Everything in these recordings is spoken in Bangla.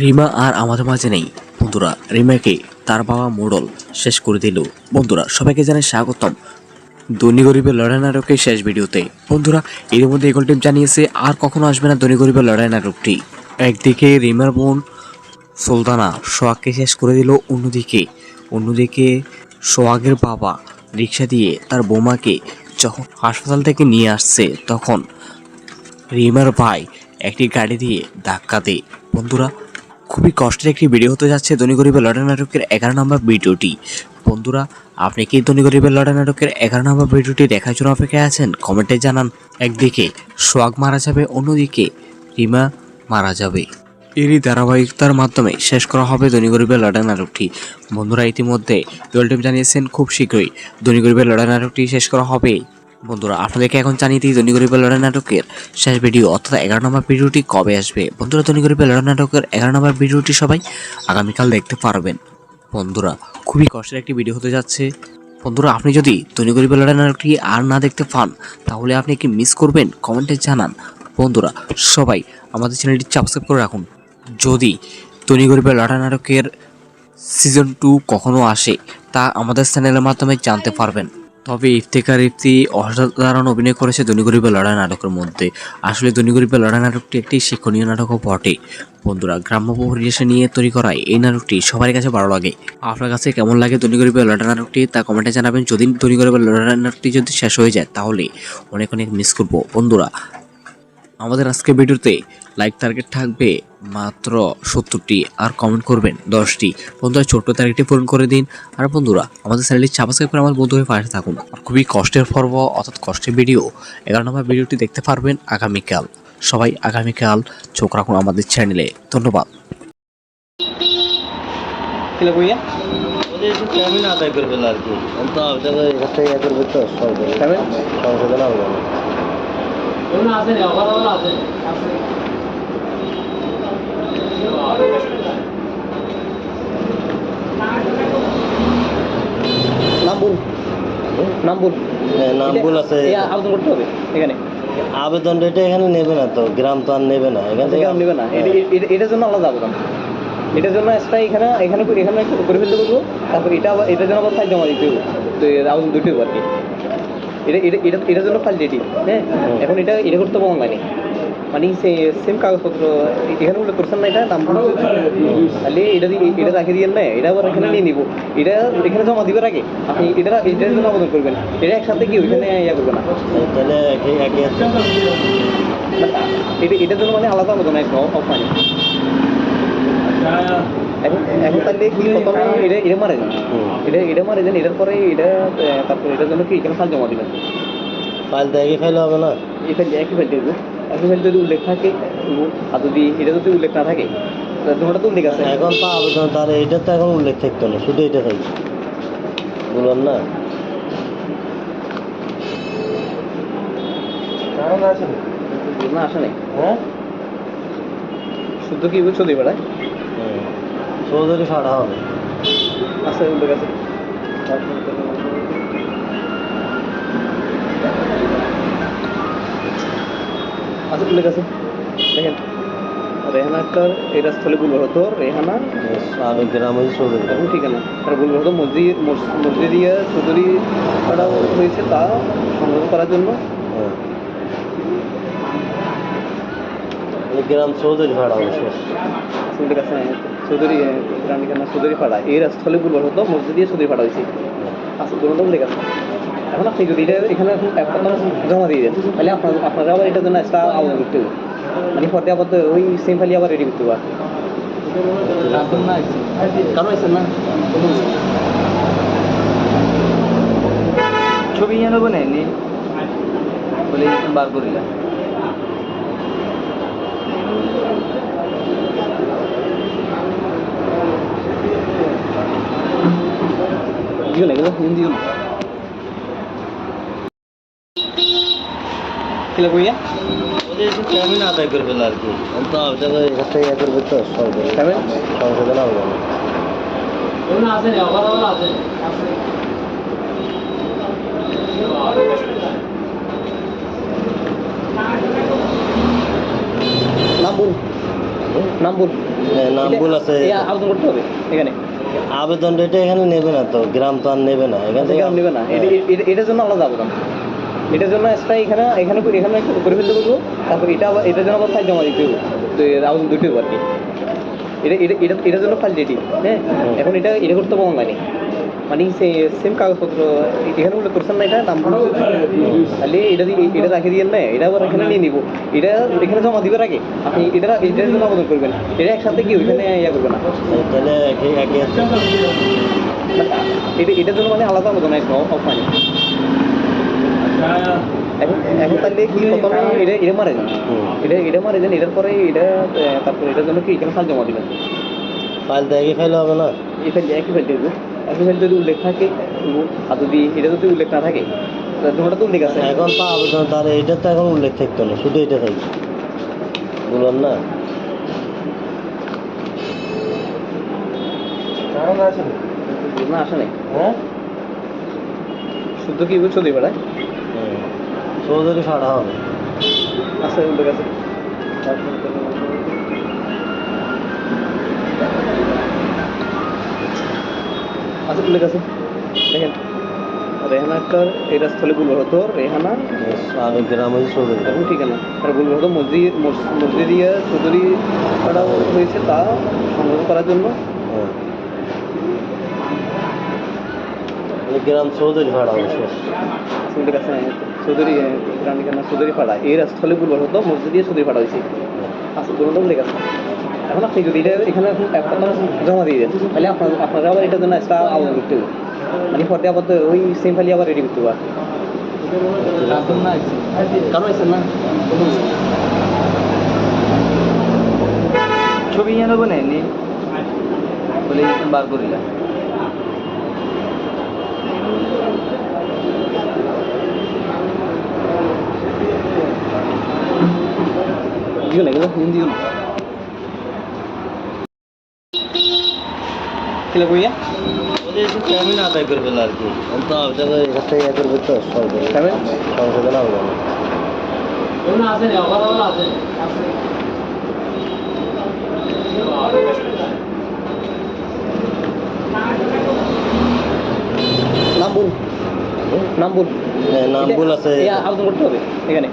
রিমা আর আমাদের মাঝে নেই। বন্ধুরা, রিমাকে তার বাবা মোড়ল শেষ করে দিল। বন্ধুরা, সবাইকে জানাই স্বাগতম। ধনী গরিবের লড়াই নাটকের শেষ ভিডিওতে। বন্ধুরা, এর মধ্যে এগোল টিম জানিয়েছে, আর কখনো আসবে না ধনী গরিবের লড়াই নাটকটি। একদিকে রিমার বোন সুলতানা সোহাগকে শেষ করে দিল, অন্যদিকে অন্যদিকে সোহাগের বাবা রিক্সা দিয়ে তার বোমাকে যখন হাসপাতাল থেকে নিয়ে আসছে, তখন রিমার ভাই একটি গাড়ি দিয়ে ধাক্কা দেয়। বন্ধুরা খুবই কষ্টের একটি ভিডিও হতে যাচ্ছে ধনী গরিবের লড়াই নাটকের এগারো নম্বর ভিডিওটি। বন্ধুরা, আপনি কি ধনী গরিবের লড়াই নাটকের এগারো নম্বর ভিডিওটি দেখার জন্য অপেক্ষায় আছেন? কমেন্টে জানান। একদিকে সোহাগ মারা যাবে, অন্যদিকে রিমা মারা যাবে। এরই ধারাবাহিকতার মাধ্যমে শেষ করা হবে ধনী গরিবের লড়াই নাটকটি। বন্ধুরা, ইতিমধ্যে জানিয়েছেন, খুব শীঘ্রই ধনী গরিবের লড়াই নাটকটি শেষ করা হবে। বন্ধুরা, আপনাদেরকে এখন জানিয়ে দিই ধনী গরিবের লড়াই নাটকের শেষ ভিডিও, অর্থাৎ এগারো নম্বর ভিডিওটি কবে আসবে? বন্ধুরা, ধনী গরিবের লড়াই নাটকের এগারো নম্বর ভিডিওটি সবাই আগামীকাল দেখতে পারবেন। বন্ধুরা, খুবই কষ্টের একটি ভিডিও হতে যাচ্ছে। বন্ধুরা, আপনি যদি ধনী গরিবের লড়াই নাটকটি আর না দেখতে পান, তাহলে আপনি কি মিস করবেন? কমেন্টে জানান। বন্ধুরা, সবাই আমাদের চ্যানেলটি সাবস্ক্রাইব করে রাখুন। যদি ধনী গরিবের লড়াই নাটকের সিজন টু কখনও আসে, তা আমাদের চ্যানেলের মাধ্যমে জানতে পারবেন। তবে ইফতেকার ইফতি অসাধারণ অভিনয় করেছে ধনী গরিবের লড়াই নাটকের মধ্যে। আসলে ধনী গরিবের লড়াই নাটকটি একটি শিক্ষণীয় নাটকও বটে। বন্ধুরা, গ্রাম্য পরিবেশে নিয়ে তৈরি করা এই নাটকটি সবার কাছে ভালো লাগে। আপনার কাছে কেমন লাগে ধনী গরিবের লড়াই নাটকটি তা কমেন্টে জানাবেন। যদি ধনী গরিবের লড়াই নাটকটি যদি শেষ হয়ে যায়, তাহলে অনেক অনেক মিস করব। বন্ধুরা আমাদের আজকে ভিডিওতে লাইক টার্গেট থাকবে মাত্র সত্তরটি আর কমেন্ট করবেন দশটি। বন্ধুরা ছোট্ট টার্গেটটি পূরণ করে দিন। আর বন্ধুরা আমাদের চ্যানেলটি সাবস্ক্রাইব করে আমার বন্ধু হয়ে পাশে থাকুন। আর খুবই কষ্টের পর্ব অর্থাৎ কষ্টের ভিডিও এগারো নম্বর ভিডিওটি দেখতে পারবেন আগামীকাল। সবাই আগামীকাল চোখ রাখুন আমাদের চ্যানেলে ধন্যবাদ। আদায় করবে আর কি। হ্যাঁ, আছে আবেদন করতে হবে এখানে? আবেদন এটা এখানে নেবে না তো গ্রাম তো আর নেবে না এখান নেবে না। এটা- এটার জন্য আলাদা আবেদন। এটার জন্য এক্সট্রা এখানে এখানে করে- এখানে একটু করে ফেলতে বলব। তারপর এটা এটার জন্য আবার জমা দিতে হবে। তো আবেদন দুটো আর কি। এটা এটা এটা এটার জন্য ফাইল হ্যাঁ? এখন এটা এটা করতে হবে অনলাইনে মানে সে সেম কাগজপত্র এখানে উল্লেখ করছেন না এটা নাম তাহলে এটা এটা রাখে দিয়ে না এটা আবার এখানে নিয়ে নিবো। এটা এখানে জমা দিবার আগে আপনি এটা এটার জন্য আবেদন করবেন। এটা একসাথে কি ওইখানে ইয়া করবে না। তাহলে মানে এটা এটার জন্য মানে আলাদা আবেদন অফলাইন এখন এখন তাহলে কি প্রথমে এটা এটা মারে যান? এটা এটা মারে যান এটার পরে এটা আহ, এটার জন্য কি এখানে ফাইল জমা দিবেন? ফাইল তো ফাইল হবে না? এই ফাইল একই ফাইল দেবো একই ফাইল যদি উল্লেখ থাকে আর যদি এটা যদি উল্লেখ না থাকে তাহলে তো উল্লেখ আছে। এখন তো আবেদন তার এইটা তো এখন উল্লেখ থাকতো না শুধু এটা থাকবে বলুন না? না আসে নাই। হ্যাঁ? শুদ্ধ কি বুঝছ দিবে রায় হুম। চৌধুরী ফাড়া হবে। আছে উল্লেখ আছে আছে উল্লেখ আছে দেখেন রেহানা আক্তার এটা স্থলে গুলবার হতো রেহানা। আর গ্রাম হচ্ছে চৌধুরী এখন ঠিকানা আর গুলবার হতো মসজিদ মসজিদিয়া চৌধুরী করা হয়েছে তা সংগ্রহ করার জন্য। হ্যাঁ। গ্রাম চৌধুরী উল্লেখ আছে চৌধুরী গ্রাম ঠিকানা চৌধুরী পাড়া এর স্থলে গুলবার হতো মসজিদিয়া চৌধুরী পাড়া হয়েছে। আছে দুটো উল্লেখ আছে এখন আপনি যদি এটা এখানে জমা দিয়ে দেন, তাহলে আপনার, আপনারা আবার এটার জন্য এক্সট্রা আবেদন করতে হবে। মানে পরে আবার ওই সেম ফাইলি আবার রেডি করতে না? ছবি ইয়ে নেব না নি বলে বার করিলা দিও না এগুলো দিও না কিলো কইয়া ওদের আদায় করবে না আর কি তো ওটা এখান থেকে ইয়ে করবে তো সরকারি পেমেন্ট সংশোধন হবে না নাম বল নাম বল হ্যাঁ, নাম ভুল আছে আবেদন করতে হবে এখানে আবেদন এটা এখানে নেবে না তো গ্রাম তো আর নেবে না এখান থেকে গ্রাম নেবে না। এটা- এটার জন্য আলাদা আবেদন। এটার জন্য এক্সট্রা এখানে এখানে এখানে একটা করে ফেলতে বলব তারপর এটা এটার জন্য আবার ফাইল জমা দিতে হবে। তো আবেদন দুটো আর কি। এটা এটা এটা এটার জন্য ফাইল রেডি হ্যাঁ? এখন এটা এটা করতে পারব অনলাইনে মানে সেম কাগজপত্র এখানে উল্লেখ করছেন না এটা নাম তাহলে এটা এটা রাখে দিয়ে না এটা আবার এখানে নিয়ে নিব এটা এখানে জমা দিবার আগে এটা এটার করবেন এটা একসাথে কি ওইখানে ইয়া করবে না তাহলে এটা এটার জন্য মানে আলাদা আবেদন আছে অফলাইনে এখন তাহলে কি প্রথমে এটা মারে এটা এটা মারে যান এটার পরে এটা তারপর এটার জন্য কি এখানে ফাইল জমা দিবেন ফাইল একই ফাইল হবে না এই ফাইল একই ফাইল দেবো একই যদি উল্লেখ থাকে। আর যদি এটা যদি উল্লেখ না থাকে দুটোটা তো উল্লেখ আছে। এখন তো আবেদন তার এটা তো এখন উল্লেখ থাকতো না শুধু এটা থাকবে। বলুন না? না আসে নাই। হ্যাঁ? শুদ্ধ কি চৌধুরী ফাড়া হবে। আছে উল্লেখ আছে। আছে উল্লেখ আছে দেখেন রেহানা আক্তার এটা স্থলে ভুল হতো রেহানা আর গ্রাম হয়েছে চৌধুরী ঠিকানা। আর ভুল হতো মসজিদ মস- মসজিদিয়া চৌধুরী করা হয়েছে তা সংগ্রহ করার জন্য। গ্রাম চৌধুরী ফাড়া হবে শেষ আসলে কাছে চৌধুরী রানিকানা চৌধুরী পাড়া। এর স্থলে হতো মসজিদিয়া চৌধুরী পাড়া হয়েছে। আসল দুটো উল্লেখ আছে এখন আপনি যদি এটা এখানে জমা দিয়ে দেন। তাহলে আপনার আপনারা আবার এটার জন্য একটা আবেদন করতে হবে। মানে পরে আবার ওই সেম ফাইলি আবার রেডি করতে কারণ না ছবি এনে নেব নি। বলে বার করিলা দিও না এগুলো হিন্দি দিও না। কিলা কইয়া? ওদের আদায় করবে না আর কি। আবেদন এখান ইয়ে করবে তো সরকারি যাবেন সংশোধন আবেদন নাম বল নাম বল হ্যাঁ, নাম এটা- আছে আবেদন করতে হবে এখানে?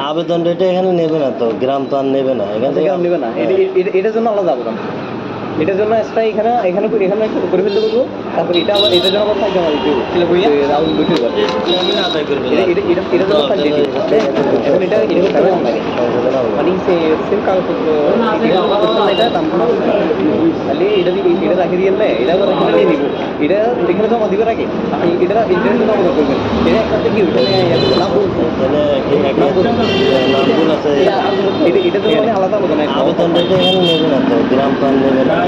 আবেদন এটা এখানে নেবে না তো গ্রাম তো আর নেবে না। এখান থেকে নেবে না। এটা- এটা- এটার জন্য আলাদা আবেদন। এটার জন্য এক্সট্রা এখানে এখানে করে- এখানে একটু করে ফেলতে বলব। তারপর এটা আবার এটার জন্য আবার না এটা জন্য ফাইল এখন এটা এটা মানে সে সেম কাগজপত্র দাম তাহলে দিয়ে এটা রাখে দিয়ে না এটা আবার নিব এটা এখানে জমা আগে আপনি এটা করবেন এটা একসাথে কি নাম নাম এটা জন্য মানে আলাদা আবেদন এখানে গ্রাম তো নেবে না। এখান থেকে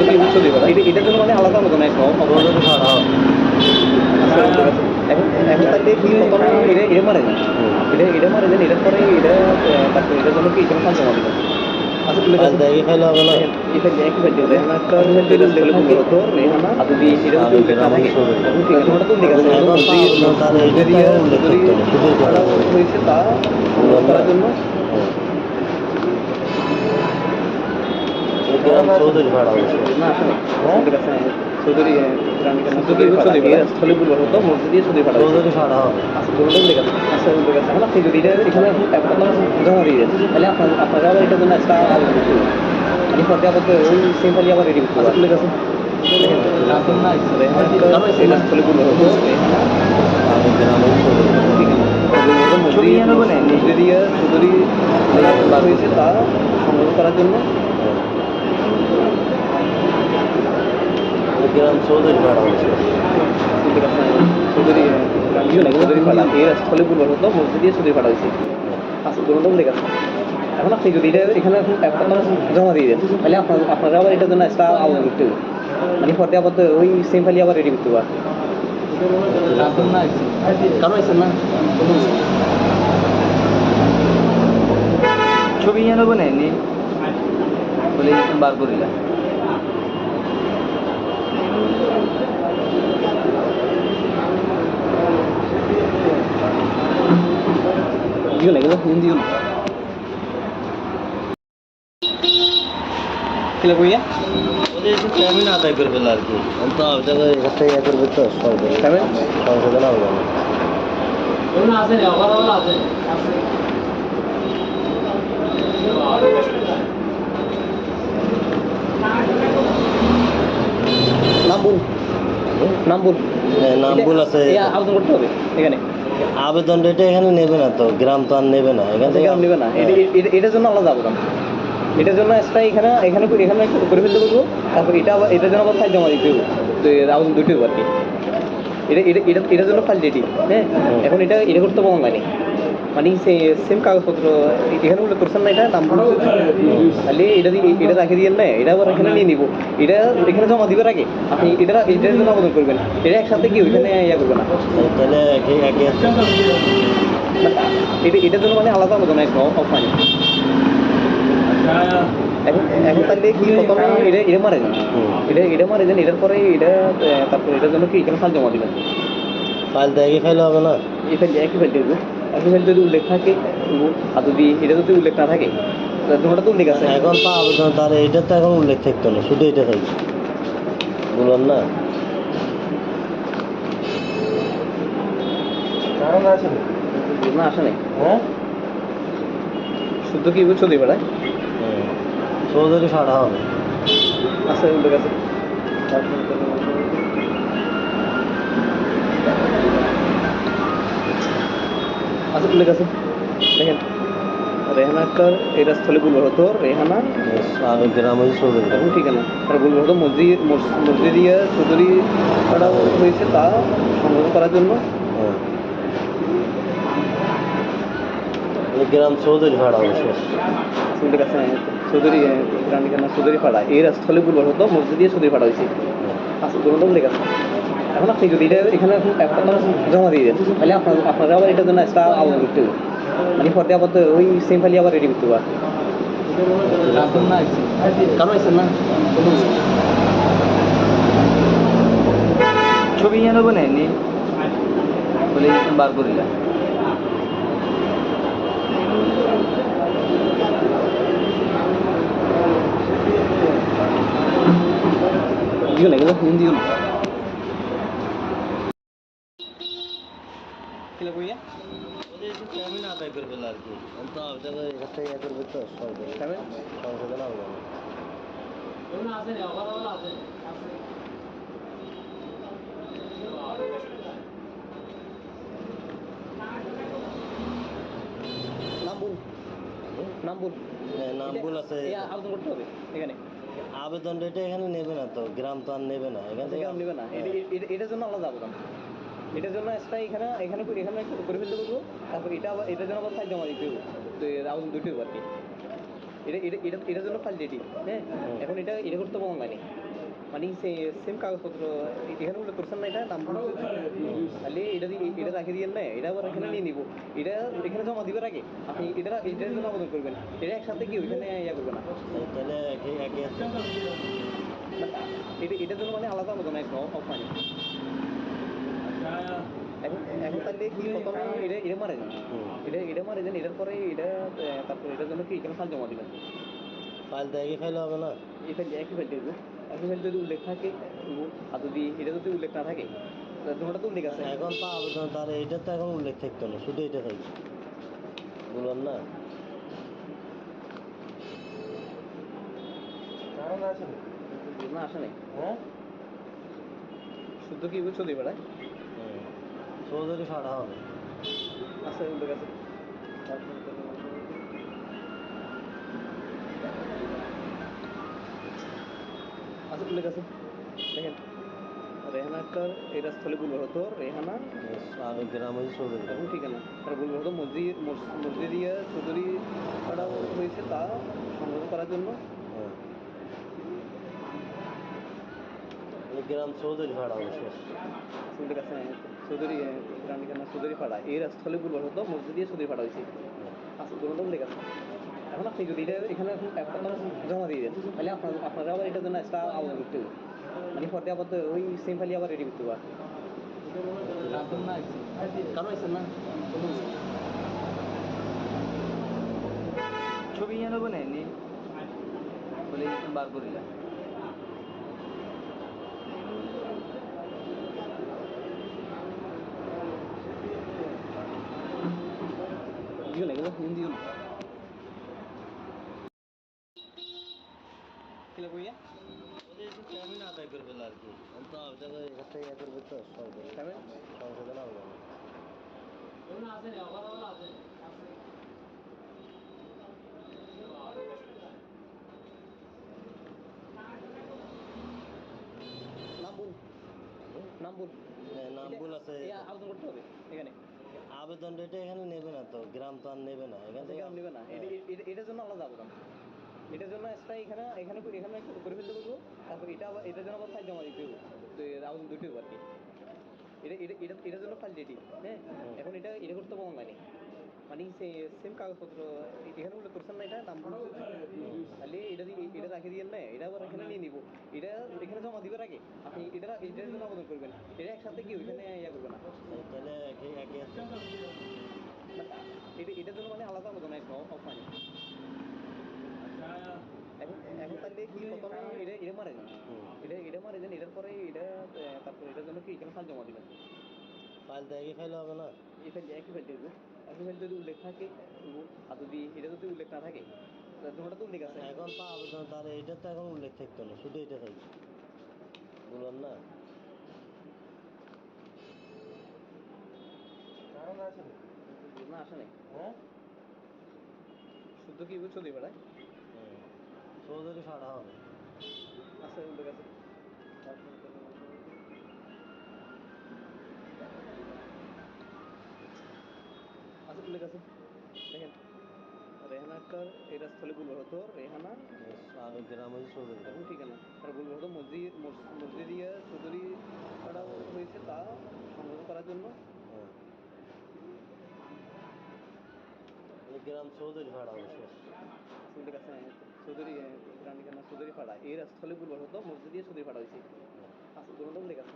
যদি বুঝতে দিবেন এটা এটার জন্য মানে আলাদা আছে চৌধুরী ফাড়া হবে এখন এখন তাহলে কি প্রথমে এটা এটা মারে যান এটা এটা মারে যান এটার পরে এটা তারপর এটার জন্য কি এখানে ফাইল জমা দিবেন আচ্ছা তুলে ফাইল তো একই ফাইল হবে না এটা একই ফাইল দেবে রেহানা একটা ফাইল দেবে ভুল হতো রেহানা আর যদি এটা আর যদি উল্লেখ না গ্রাম চৌধুরী আসলে ঠিক আছে চৌধুরী চৌধুরী চৌধুরী স্থলে ভুল হতো মসজিদে চৌধুরী ফাটা চৌধুরী ফাড়া হবে। আচ্ছা উল্লেখ আচ্ছা উল্লেখ আছে আপনি যদি এটা এখানে আপনার জমা দিয়ে দেন তাহলে আপনার আপনারা আবার এটার জন্য একটা আবেদন করতে হবে আবার ওই সেম ফাইলি আবার রেডি করতে হবে উল্লেখ আছে। স্থলে ভুল হতো আর এই চৌধুরী ছবি নেব না মসজিদিয়া চৌধুরী বার হয়েছে তা সংগ্রহ করার জন্য। গ্রাম চৌধুরী চৌধুরী ফাটা হয়েছে আচ্ছা আছে এখন আপনি যদি এটা এখানে এখন জমা দিয়ে দেন তাহলে আপনার আপনারা আবার এটার জন্য এক্সট্রা আবেদন করতে হবে মানে পরে আবার তো ওই সেম ফাইলে আবার রেডি করতে হবে কারণ আইসেন না ছবি যেন বানায়নি বলে বার করিলা দিও না এগুলো ফোন দিও না কিলো কইয়া ওদের একটু পেমেন্ট আদায় করে ফেলে আর কি তো এখান থেকে ইয়ে করবে তো সরকারি Payment? সংশোধন হবে না নাম বল নাম বল হ্যাঁ, নাম ভুল আছে আবেদন করতে হবে এখানে। আবেদনটা এটা এখানে নেবে না তো গ্রাম তো আর নেবে না এখান থেকে নেবে না। এটা- এটার জন্য আলাদা আবেদন। এটার জন্য এক্সট্রা এখানে এখানে এখানে করে ফেলতে বলব। তারপর এটা এটার জন্য আবার ফাইল জমা দিতে হবে। তো আবেদন দুটো আর কি। এটা এটা এটা এটার জন্য ফাইল রেডি হ্যাঁ? এখন এটা এটা করতে হবে অনলাইনে মানে সেম কাগজপত্র এখানে উল্লেখ করছেন না এটা নাম তাহলে এটা দিয়ে এটা রাখে দিয়ে না এটা আবার এখানে নিয়ে নিবো। এটা এখানে জমা দিবার আগে আপনি এটা এটার জন্য আবেদন করবেন। এটা একসাথে কি ওইখানে ইয়া করবে না। তাহলে এটা এটার জন্য মানে আলাদা আবেদন একদম অফলাইনে এখন এখন তাহলে কি প্রথমে এটা এটা মারে যান। এটা এটা মারে যান এটার পরে এটা তারপর এটার জন্য কি এখানে ফাইল জমা দিবেন? ফাইল একই ফাইল হবে না। এই ফাইল একই ফাইল দেবো একই যদি উল্লেখ থাকে আর যদি এটা যদি উল্লেখ না থাকে তোমারটা তো উল্লেখ আছে। এখন তো আবেদন তার এইটা তো এখন উল্লেখ থাকতো না শুধু এটা থাকবে। বলুন না? না আসে নাই। হ্যাঁ? শুদ্ধ কি বুঝছ দিবে চৌধুরী ফাড়া হবে। আছে উল্লেখ আছে। আছে উল্লেখ আছে। দেখেন রেহানা আক্তার এটা স্থলে গুলো হতো রেহানা গ্রাম চৌধুরী তার হতো মসজিদ মস- মসজিদিয়া চৌধুরী করা হয়েছে তা সংগ্রহ করার জন্য। হ্যাঁ। গ্রাম চৌধুরী আছে চৌধুরী রানিকানা চৌধুরী পাড়া। এর স্থলে গুলো হতো মসজিদিয়া চৌধুরী পাড়া হয়েছে। দুটো উল্লেখ আছে? এখন আপনি যদি এটা এখানে আপনারা জমা দিয়ে দেন। তাহলে আপনার আপনারা আবার এটার জন্য এক্সট্রা আবেদন করতে হবে মানে পরে আবার তো ওই সেম ফাইলে আবার রেডি করতে হবে। কারণ আইসেন না? ছবি যেন বানায়নি বলে বার করিলা দিও না, এগুলো দিও না কিলো কইয়া ওদের একটু পেমেন্ট আদায় করে ফেলে আর কি ইয়ে করবে তো সংশোধন হবে হ্যাঁ, আছে আবেদন করতে হবে এখানে। আবেদনটা এটা এখানে নেবে না তো গ্রাম তো আর নেবে না। এখান থেকে গ্রাম নেবে না। এটা- এটার জন্য আলাদা আবেদন। এটার জন্য এক্সট্রা এখানে এখানে এখানে একটু করে ফেলতে বলব। তারপর এটা আবার এটার জন্য আবার ফাইল জমা দিতে হবে। তো এর দুটো আর কি। এটা এটা এটা এটার জন্য ফাইল রেডি হ্যাঁ? এখন এটা এটা করতে হবে অনলাইনে মানে সেম কাগজপত্র এখানে উল্লেখ করছেন না এটা নাম তাহলে এটা এটা রাখে দিয়ে না এটা আবার এখানে নিয়ে নিবো। এটা এখানে জমা দিবার আগে আপনি এটা এটার জন্য আবেদন করবেন। এটা একসাথে কি ওইখানে ইয়া করবে না? তাহলে এটার জন্য মানে আলাদা আবেদন একদম অফলাইনে এখন এখন তাহলে কি প্রথমে এটা এটা মারে যান এটা এটা মারে যান এটার পরে এটা আহ, এটার জন্য কি এখানে ফাইল জমা দিবেন ফাইল তো একই ফাইল হবে না এই ফাইল একই ফাইল দেবো একই ফাইল যদি উল্লেখ থাকে আর যদি এটা যদি উল্লেখ না থাকে তোমারটা তো উল্লেখ আছে এখন তো আবেদন তার এইটা তো এখন উল্লেখ থাকতো না শুধু এটা থাকবে বলুন না না আসে নাই হ্যাঁ শুদ্ধ কি দিবে ভাই চৌধুরী ফাড়া হবে। আছে উল্লেখ আছে আছে উল্লেখ আছে দেখেন। রেহানা আক্তার এটা স্থলে বলবার হতো রেহানা। আর গ্রাম হয়েছে চৌধুরী। এবং ঠিকানা। আর বলবার হতো মসজিদ মস- মসজিদিয়া চৌধুরী পাড়া হয়েছে তা সংগ্রহ করার জন্য। গ্রাম চৌধুরী ভাড়া চৌধুরী রানীখানা চৌধুরী পাড়া এর স্থলে বলবার হতো মসজিদিয়া চৌধুরী পাড়া হয়েছে দুটো আছে এখন আপনি যদি এটা এখানে জমা দিয়ে দেন, তাহলে আপনার আপনারা আবার এটার জন্য এক্সট্রা আবেদন করতে হবে মানে পরে আবার ওই সেম ফাইলি আবার রেডি করতে রাতুল না না? ছবি এনে নেব নেননি বলে বার করিলা দিও না এগুলো ফোন দিও না কিলা কইয়া ওদের একটু পেমেন্ট আদায় করবে আর কি আমি তো আবেদন এখান থেকে ইয়ে করবে তো সরকারি Payment? সংশোধন আবেদন নাম বল হুম? নাম বল হ্যাঁ নাম ভুল আছে এই আবেদন করতে হবে এখানে আবেদন এটা এখানে নেবে না তো গ্রাম তো আর নেবে না এখান থেকে এখানে নেবে না। এটা- এটার জন্য আলাদা আবেদন। এটার জন্য এক্সট্রা এখানে এখানে এখানে করে ফেলতে বলব তারপর এটা আবার এটার জন্য আবার ফাইল জমা দিতে হবে। তো আবেদন দুটো হবে আর কি। এটা এটা এটা এটার জন্য ফাইল রেডি হ্যাঁ? এখন এটা এটা করতে হবে অনলাইনে মানে সেম কাগজপত্র এখানে উল্লেখ করছেন না এটা? নাম তাহলে এটা এটা রাখে দিয়ে না এটা আবার এখানে নিয়ে নিব। এটা এখানে জমা দিবার আগে আপনি এটা এটার জন্য আবেদন করবেন। এটা একসাথে কি ওইখানে ইয়া করবে না। তাহলে এটা এটার জন্য মানে আলাদা আবেদন একটা অফলাইনে এখন এখন তাহলে কি প্রথমে এটা এটা মারে যান এটা এটা মারে যান এটার পরে এটা তারপর এটার জন্য কি এখানে ফাইল জমা দিবেন? ফাইল তো একই ফাইল হবে না? এই ফাইল একই ফাইল দিব একই ফাইল যদি উল্লেখ থাকে আর যদি এটা যদি উল্লেখ না থাকে তাহলে তো উল্লেখ আছে। এখন এটা তো এখন উল্লেখ থাকতো না শুধু এটা থাকবে। বলুন না? না আসে নাই। হ্যাঁ? শুদ্ধ কি বুঝছ দিই বেড়ায় চৌধুরী হবে। আছে উল্লেখ আছে আছে উল্লেখ আছে দেখেন রেহানা আক্তার এটা স্থলে বলবার হতো রেহানা? আর গ্রাম হয়েছে চৌধুরী এবং ঠিকানা। আর বলবার হতো মসজিদ মস- মসজিদিয়া চৌধুরী পাড়া হয়েছে তা সংগ্রহ করার জন্য। গ্রাম চৌধুরী শেষ আছে উল্লেখ আছে চৌধুরী রানীখানা চৌধুরী পাড়া এর স্থলে বলবার হতো মসজিদিয়া চৌধুরী পাড়া হয়েছে। হ্যাঁ আছে দুটো আছে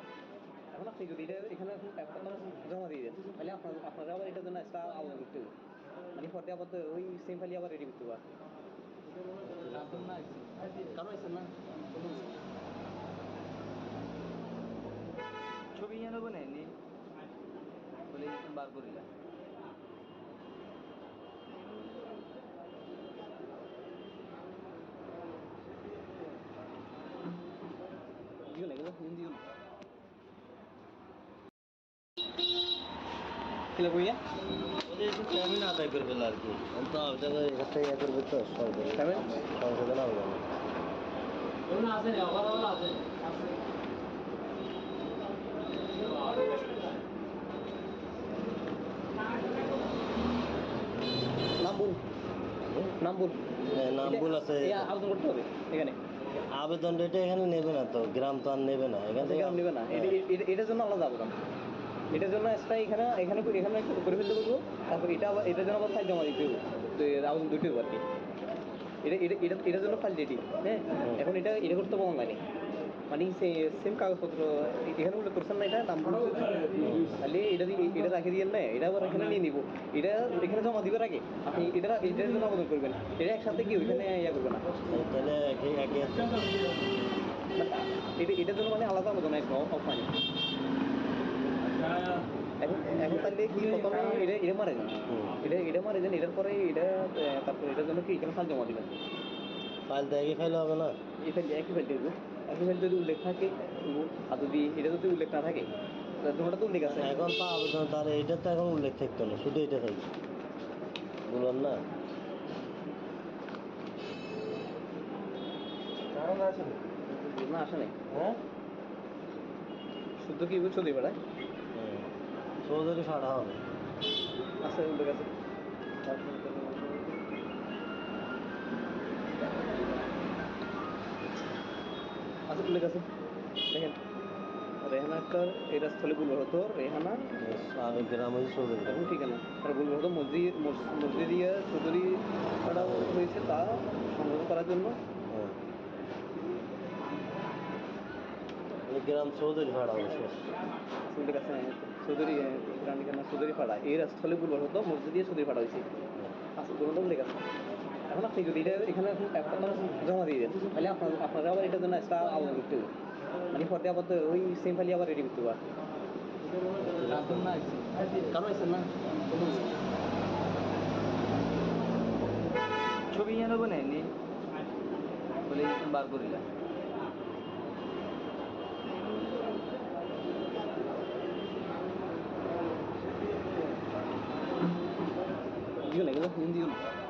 এখন আপনি যদি এটা এখানে এখন আপনারা জমা দিয়ে দেন তাহলে আপনার আপনারা আবার এটার জন্য এক্সট্রা আবেদন করতে হবে। মানে পরে আবার তো ওই সেম ফাইলি আবার রেডি করতে হবে। আর না কারণ আইসেন না? ছবি এনে নেব নেননি বলে বার করিলা আদায় করবে না আর কি। ইয়ে করবে তো সরকারি। সংশোধন আবেদন নাম বল। নাম বল। হ্যাঁ নাম ভুল আছে। আবেদন করতে হবে এখানে। আবেদন এটা এখানে নেবে না তো গ্রাম তো আর নেবে না এখান থেকে নেবে না। এটা- এটার জন্য আলাদা আবেদন। এটার জন্য এক্সট্রা এখানে এখানে এখানে করে ফেলতে বলব। তারপর এটা আবার এটার জন্য আবার ফাইল জমা দিতে হবে। তো আবেদন দুটো আর কি। এটা এটা এটা এটার জন্য ফাইল রেডি হ্যাঁ? এখন এটা এটা করতে হবে অনলাইনে মানে সে সেম কাগজপত্র এখানে উল্লেখ করছেন না এটা? নাম তাহলে এটা দিয়ে এটা রাখে দিয়ে না এটা আবার এখানে নিয়ে নিব। এটা এখানে জমা দিবার আগে আপনি এটা এটার জন্য আবেদন করবেন। এটা একসাথে কি ওইখানে ইয়া করবে না? তাহলে এটা এটার জন্য মানে আলাদা আবেদন একটা অফলাইনে এখন তাহলে কি প্রথমে এটা এটা মারে যান হুম। এটা এটা মারে যান এটার পরে এটা আহ, এটার জন্য কি এখানে ফাইল জমা দিবেন ফাইল তো একই ফাইল হবে না এই ফাইল একই ফাইল দিব একই ফাইল যদি উল্লেখ থাকে আর যদি এটা যদি উল্লেখ না থাকে তাহলে তো উল্লেখ আছে। এখন তো আবেদন তার এটা তো এখন উল্লেখ থাকতো না শুধু এটা থাকবে বলুন না না আসে নাই। হ্যাঁ? শুদ্ধ কি চৌধুরী ফাড়া হবে। আছে উল্লেখ আছে। আছে উল্লেখ আছে। দেখেন রেহানা আক্তার এটা স্থলে ভুল হতো রেহানা? গ্রাম হয়েছে চৌধুরী এখন ঠিকানা আর ভুল হতো মসজিদ মস- মসজিদিয়া চৌধুরী পাড়া হয়েছে তা সংগ্রহ করার জন্য। হ্যাঁ। গ্রাম চৌধুরী হবে শেষ উল্লেখ আছে। চৌধুরী গ্রাম ঠিকানা চৌধুরী পাড়া এই স্থলে হতো মসজিদিয়া চৌধুরী পাড়া হয়েছে। আচ্ছা কোনো উল্লেখ আছে। এখন আপনি যদি এটা এখানে আপনারা জমা দিয়ে দেন। তাহলে আপনার, আপনারা আবার এটার জন্য এক্সট্রা করতে হবে। মানে পরে আবার তো ওই সেম ফাইলি আবার রেডি করতে হবে। না আছে ছবি এনে বলে নি বলে বার করিলা 红红地